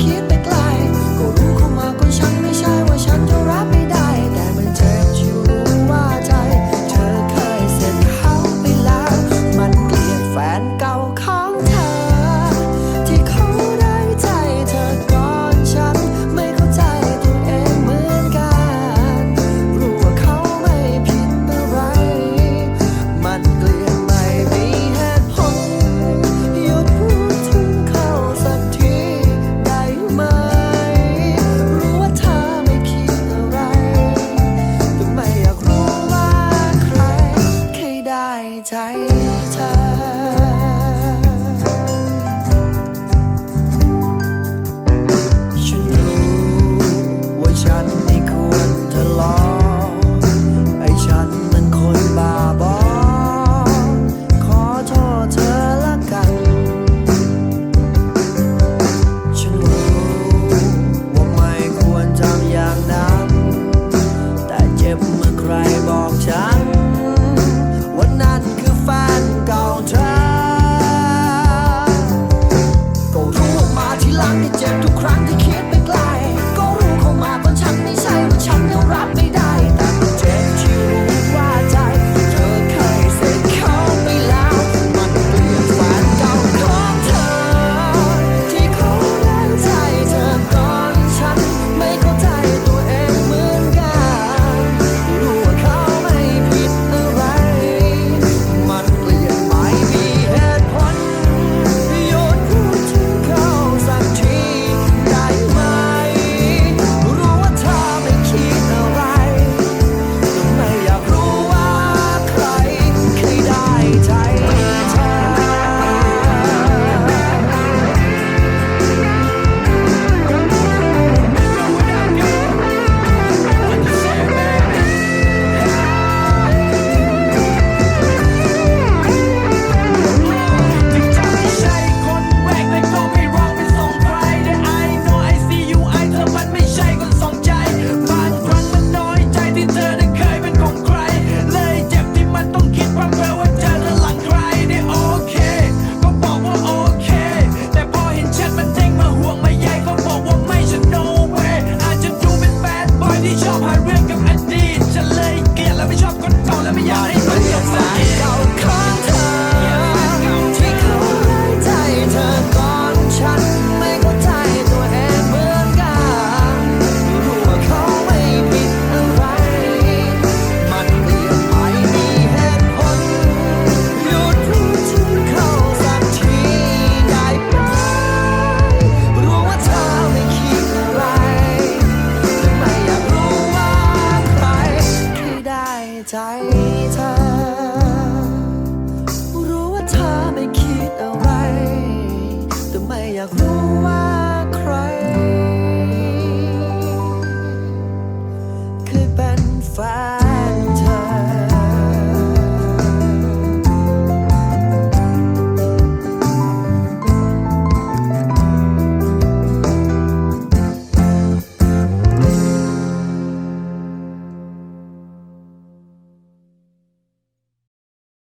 keep ใจเธอ รู้ว่าเธอไม่คิดอะไร แต่ไม่อยากรู้ว่าใคร เคยเป็นแฟน